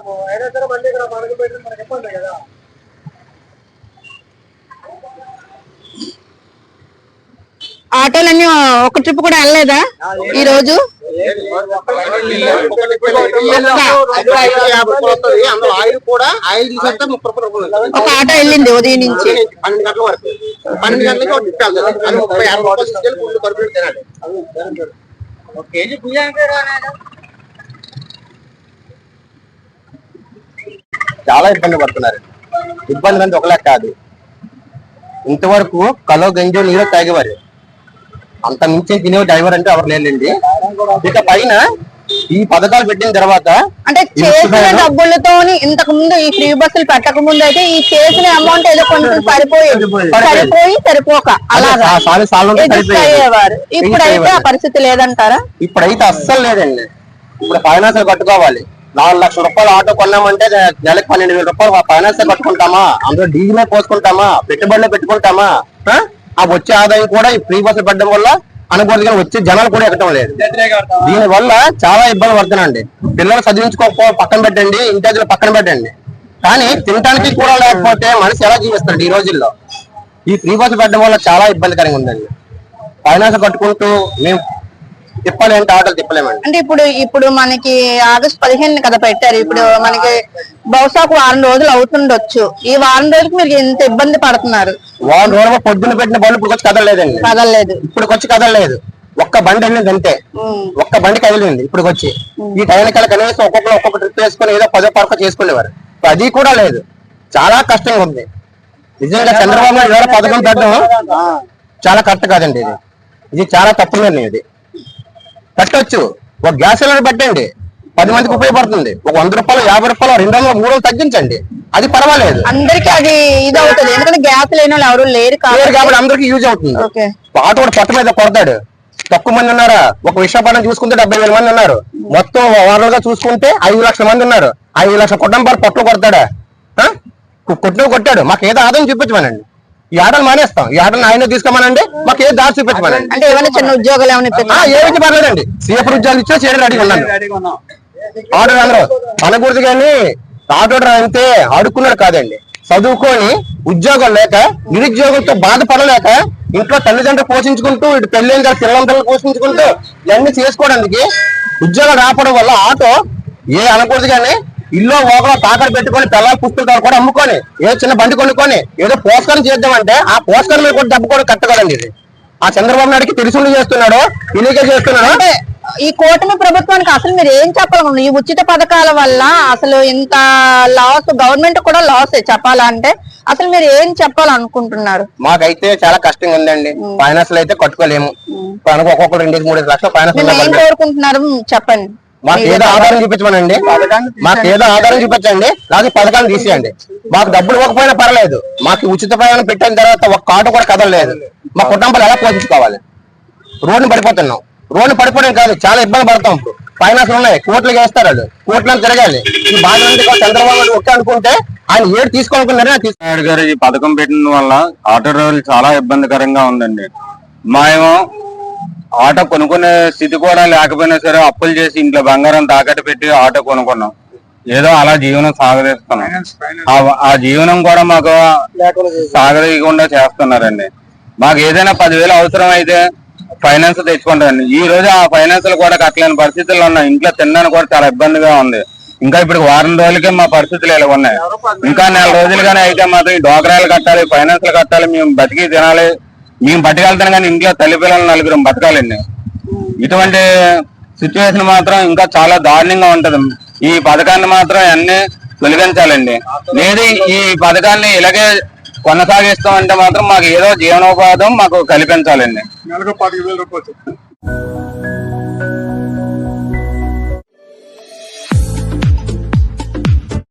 కష్టము అయినా సరే మళ్ళీ ఇక్కడ మనకు ఇబ్బంది కదా ఆటోలన్నీ ఒక ట్రిప్ కూడా వెళ్ళలేదా ఈ రోజు ఒక ఆటో వెళ్ళింది ఉదయం నుంచి పన్నెండు గంటల వరకు పన్నెండు గంటలకి చాలా ఇబ్బంది పడుతున్నారు. ఇబ్బంది అంటే ఒకలే కాదు. ఇంతవరకు కలో గంజో నీరు తాగేవారు. అంత మించి తినే డ్రైవర్ అంటే ఎవరు లేదండి ఇక పైన ఈ పథకాలు పెట్టిన తర్వాత అంటే చేసిన డబ్బులతోని ఇంతకు ముందు ఈ ఫ్రీ బస్సులు పెట్టక ముందు అయితే ఈ చేసిన అమౌంట్ ఏదో కొంచెం సరిపోయేది. సరిపోయి సరిపోక. అలాగా. ఇప్పుడైతే ఆ పరిస్థితి లేదంటారా? ఇప్పుడైతే అస్సలు లేదండి. ఇప్పుడు ఫైనాన్స్ కట్టుకోవాలి నాలుగు లక్షల రూపాయలు ఆటో కొన్నామంటే నెలకు పన్నెండు వేల రూపాయలు ఫైనాన్స్ కట్టుకుంటామా? అందులో డీజిలే పోసుకుంటామా? పెట్టుబడిలో పెట్టుకుంటామా? ఆ? వచ్చే ఆదాయం కూడా ఈ ఫ్రీ బస్సులు పెట్టడం వల్ల అనుకోవద్దు వచ్చే జనాలు కూడా ఎక్కడం లేదు. దీని వల్ల చాలా ఇబ్బంది పడుతున్నాండి పిల్లలు చదివించుకోకపో పక్కన పెట్టండి ఇంటి పక్కన పెట్టండి. కానీ తినడానికి కూడా లేకపోతే మనిషి ఎలా జీవిస్తాడు ఈ రోజుల్లో? ఈ ఫ్రీ బస్సు పెట్టడం వల్ల చాలా ఇబ్బందికరంగా ఉందండి. ఫైనాన్స్ కట్టుకుంటూ మేము తిప్పాలి అంటే ఆటోలు తిప్పలేమండి. అంటే ఇప్పుడు ఇప్పుడు మనకి ఆగస్ట్ పదిహేను కదా పెట్టారు. ఇప్పుడు మనకి బహుశా ఒక వారం రోజులు అవుతుండొచ్చు. ఈ వారం రోజులకు మీరు ఎంత ఇబ్బంది పడుతున్నారు. వారం రోజులు పొద్దున్న పెట్టిన బండి ఇప్పుడు వచ్చి కదలలేదండి. కదలలేదు. ఇప్పుడు వచ్చి కదలలేదు. ఒక్క బండి వెళ్ళింది అంతే. ఒక్క బండి కదిలింది ఇప్పుడు వచ్చి ఈ టైంకి కనీసం ఒక్కొక్కరు ఒక్కొక్క ట్రిప్ వేసుకుని ఏదో పదో పరక చేసుకునేవారు. అది కూడా లేదు. చాలా కష్టంగా ఉంది. నిజంగా చంద్రబాబు నాయుడు పథకం పెట్టడం చాలా కరెక్ట్ కాదండి ఇది. ఇది చాలా తప్పు నిర్ణయం ఇది. పెట్టొచ్చు ఒక గ్యాస్ సిలిండర్ పెట్టండి. పది మందికి ఉపయోగపడుతుంది. ఒక వంద రూపాయలు యాభై రూపాయలు రెండు వందలు మూడు వందలు తగ్గించండి. అది పర్వాలేదు. అందరికి అది ఇది అవుతుంది ఎందుకంటే గ్యాస్ లేని వాళ్ళు ఎవరు లేరు కాబట్టి అందరికి యూజ్ అవుతుంది. ఆటో కూడా పొట్ట మీద కొడతాడు. తక్కువ మంది ఉన్నారా? ఒక విశాఖపట్నం చూసుకుంటే డెబ్బై వేల మంది ఉన్నారు. మొత్తం ఓవరాల్గా చూసుకుంటే ఐదు లక్షల మంది ఉన్నారు. ఐదు లక్షల కుటుంబాలు పొట్టలు కొడతాడా? ఆ? కు- కొట్టు కొట్టాడు. మాకు ఏదో ఆదాయం చూపించమనండి. ఈ ఆటలు మానేస్తాం. ఈ ఆటలు ఆయన తీసుకోమనండి. మాకు ఏదో దారి చూపించమనండి. అంటే ఏమైనా చిన్న ఉద్యోగాలు ఏమైనా? ఏమిటి పర్లేదండి. సీఎఫ్ ఉద్యోగాలు ఇచ్చినా చేయడం రెడీగా ఉన్నాను. ఆటో అందరూ అనకూడదు కానీ ఆటో డ్రైవర్ అంతే ఆడుకున్నాడు కాదండి. చదువుకొని ఉద్యోగం లేక నిరుద్యోగంతో బాధపడలేక ఇంట్లో తల్లిదండ్రులు పోషించుకుంటూ ఇటు పెళ్ళైన తర్వాత పిల్లలందరూ పోషించుకుంటూ ఇవన్నీ చేసుకోవడానికి ఉద్యోగాలు రాపడం వల్ల ఆటో ఏ అనకూడదు కానీ ఇల్లు ఓకలో తాకడ పెట్టుకొని పిల్లలు పుస్తకాలు కూడా అమ్ముకొని ఏదో చిన్న బండి కొనుక్కొని ఏదో పోస్కరం చేద్దామంటే ఆ పోస్కరం మీద కూడా డబ్బు కూడా కట్టకూడదండి ఇది. ఆ చంద్రబాబు నాయుడుకి తెలుసుండి చేస్తున్నాడు ఇలాగే చేస్తున్నాడు. అంటే ఈ కూటమి ప్రభుత్వానికి అసలు మీరు ఏం చెప్పాలనుకుంటున్నారు ఈ ఉచిత పథకాల వల్ల అసలు ఇంత లాస్ గవర్నమెంట్ కూడా లాస్ చెప్పాలంటే అసలు మీరు ఏం చెప్పాలనుకుంటున్నారు? మాకైతే చాలా కష్టంగా ఉందండి. ఫైనాన్స్ అయితే కట్టుకోలేము. ఒక్కొక్కరు రెండు మూడు లక్షల ఫైనాన్స్ కోరుకుంటున్నారు? చెప్పండి. మాకు ఏదో ఆధారం చూపించమనండి. మాకు ఏదో ఆధారం చూపించండి. లేకపోతే పథకాలు తీసేయండి. మాకు డబ్బులు ఇవ్వకపోయినా పర్లేదు మాకు ఉచిత ప్రయాణం పెట్టిన తర్వాత ఒక కార్డు కూడా కదలలేదు. మా కుటుంబాలు ఎలా పోషించుకోవాలి? రోడ్డు పడిపోతున్నాం. రోడ్డు పడిపోవడం కాదు చాలా ఇబ్బంది పడతాం. ఇప్పుడు ఫైనాన్స్ ఉన్నాయి. కోట్లు వేస్తారు వాళ్ళు. కోట్లను తిరగాలి. ఈ బాధ చంద్రబాబు నాయుడు ఒకే అనుకుంటే ఆయన ఏడు తీసుకోవాలనుకున్నారే అది తీసుకో- నాయుడు గారు ఈ పథకం పెట్టిన వల్ల ఆటో డ్రైవర్లు చాలా ఇబ్బందికరంగా ఉందండి. మేము ఆటో కొనుక్కునే స్థితి కూడా లేకపోయినా సరే అప్పులు చేసి ఇంట్లో బంగారం తాకట్టు పెట్టి ఆటో కొనుక్కున్నాం. ఏదో అలా జీవనం సాగదీస్తున్నాం. ఆ- ఆ జీవనం కూడా మాకు సాగదీయకుండా చేస్తున్నారండి. మాకు ఏదైనా పదివేలు అవసరం అయితే ఫైనాన్స్ తెచ్చుకుంటారండి. ఈ రోజు ఆ ఫైనాన్స్ కూడా కట్టలేని పరిస్థితుల్లో ఉన్నాం ఇంట్లో తినడానికి కూడా చాలా ఇబ్బందిగా ఉంది. ఇంకా ఇప్పుడు వారం రోజులకే మా పరిస్థితులు ఇలా ఉన్నాయి. ఇంకా నెల రోజులుగానే అయితే మాత్రం ఈ డోకరాలు కట్టాలి ఫైనాన్స్ కట్టాలి మేము బతికి తినాలి మేము బతికెళ్తాను కానీ ఇంట్లో తల్లి పిల్లలు నలుగురం బతకాలండి. ఇటువంటి సిచ్యువేషన్ మాత్రం ఇంకా చాలా దారుణంగా ఉంటది. ఈ పథకాన్ని మాత్రం అన్ని తొలగించాలండి. లేదు ఈ పథకాన్ని ఇలాగే కొనసాగిస్తాం అంటే మాత్రం మాకు ఏదో జీవనోపాధం మాకు కల్పించాలండి. నెలకు పదివేల రూపాయలు.